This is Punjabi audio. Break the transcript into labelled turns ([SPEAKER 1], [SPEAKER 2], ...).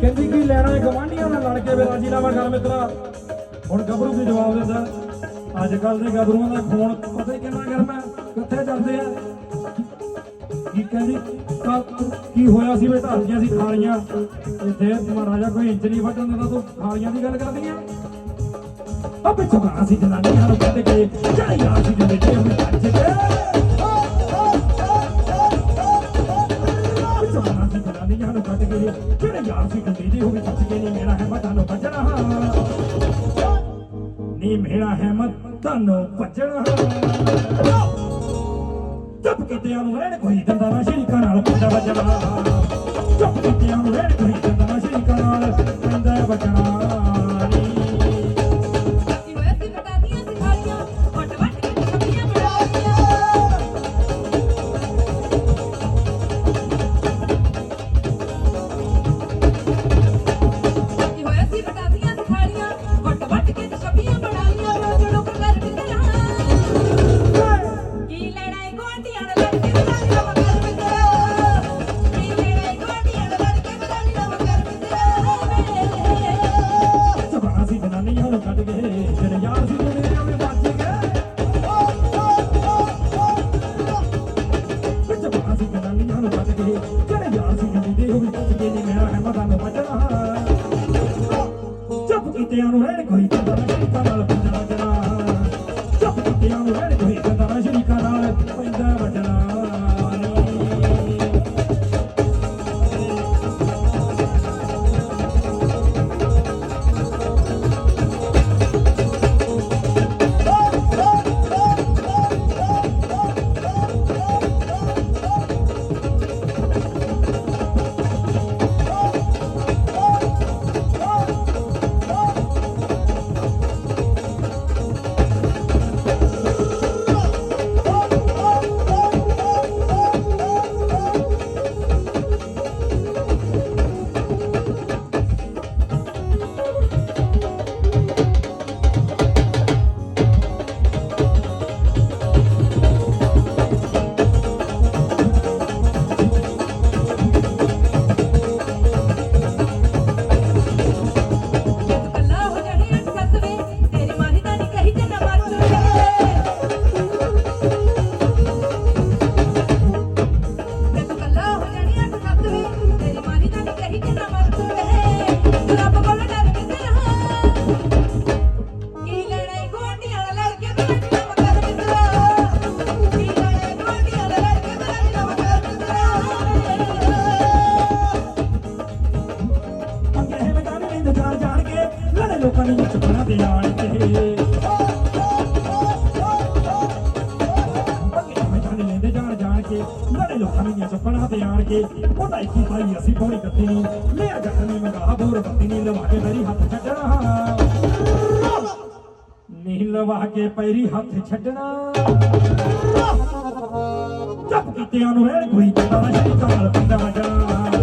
[SPEAKER 1] ਕਹਿੰਦੀ ਕੀ ਲੈਣਾ ਗਵਾਂਢੀਆਂ ਨਾਲ ਲੜ ਕੇ ਵੇ ਰਾਜੀਨਾਮਾ ਕਰ ਮਿੱਤਰਾ? ਹੁਣ ਗੱਭਰੂ ਵੀ ਜਵਾਬ ਦਿੰਦਾ। ਅੱਜ ਕੱਲ ਦੇ ਗੱਭਰੂਆਂ ਦਾ ਖੂਨ ਪਤਾ ਹੀ ਕਿੰਨਾ ਗਰਮ ਹੈ, ਕਿੱਥੇ ਜਾਂਦੇ ਆ? ਕੀ ਕਹਿੰਦੀ? ਕੱਲ੍ਹ ਕੀ ਹੋਇਆ ਸੀ ਬੇਟਾ ਹਲਕੀਆਂ ਸੀ ਖਾਲੀਆਂ ਤੇ ਮਹਾਰਾਜਾ ਕੋਈ ਇੰਚ ਨਹੀਂ ਵੱਢਣ ਦਿੰਦਾ, ਤੂੰ ਖਾਲੀਆਂ ਦੀ ਗੱਲ ਕਰਦੀ ਆ? ਆ ਪਿੱਛੋਂ ਗਾਣਾ ਸੀ ਜਨਾਨੀਆਂ ਨੂੰ ਕੱਢ ਕੇ ਚਾਹੀ ਆ ਸੀ ਜਿਹੜੇ ਤੇ ਉਹਨੇ ਭੱਜ ਕੇ ਸੀ ਜਨਾਨੀਆਂ ਨੂੰ ਕੱਢ ਕੇ ਜਿਹੜੇ ਯਾਰ ਸੀ ਗੰਦੀ ਦੀ ਹੋਵੇ ਸੱਚ ਕੇ ਨਹੀਂ ਮੇਰਾ ਹੈ ਮਤਾਂ ਨੂੰ ਬਚਣਾ ਨੀ ਮੇਰਾ ਹੈ ਮਤਾਂ ਨੂੰ ਬਚਣਾ ਚੁੱਪ ਕੀਤਿਆਂ ਨੂੰ ਰਹਿਣ ਕੋਈ ਦੰਦਾ ਨਾ ਸ਼ਰੀਕਾਂ ਨਾਲ ਪੈਂਦਾ ਵਜਣਾ। ਚੁੱਪ ਕੀਤਿਆਂ ਨੂੰ ਰਹਿਣ ਕੋਈ ਦੰਦਾ ਨਾ ਸ਼ਰੀਕਾਂ ਨਾਲ ਪੈਂਦਾ ਵਜਣਾ। ਚੁੱਪ ਕੀਤਿਆਂ ਨੂੰ ਰਹਿਣ ਕੋਈ ਦੰਦਾ ਨਾ ਸ਼ਰੀਕਾਂ
[SPEAKER 2] ਲੜੇ
[SPEAKER 1] ਲੋਕਾਂ ਤੇ ਆਣ ਕੇ ਉਹਦਾ ਇੱਕੀ ਪਾਈ ਅਸੀਂ ਪੌੜੀ ਕੱਤੀ ਨਹੀਂ ਲਿਆ ਜੱਟ ਮੰਗਾ ਬੋਰ ਬੱਤੀ ਨਹੀਂ ਲਵਾ ਕੇ ਮੇਰੀ ਹੱਥ ਛੱਡਣਾ ਨਹੀਂ ਲਵਾ ਕੇ ਪੈਰੀ ਹੱਥ ਛੱਡਣਾ ਚੁੱਪ ਕੀਤਿਆਂ ਨੂੰ ਰਹਿਣ ਕੋਈ ਦੰਦਾ ਨਾ ਸ਼ਰੀਕਾਂ ਨਾਲ ਪੈਂਦਾ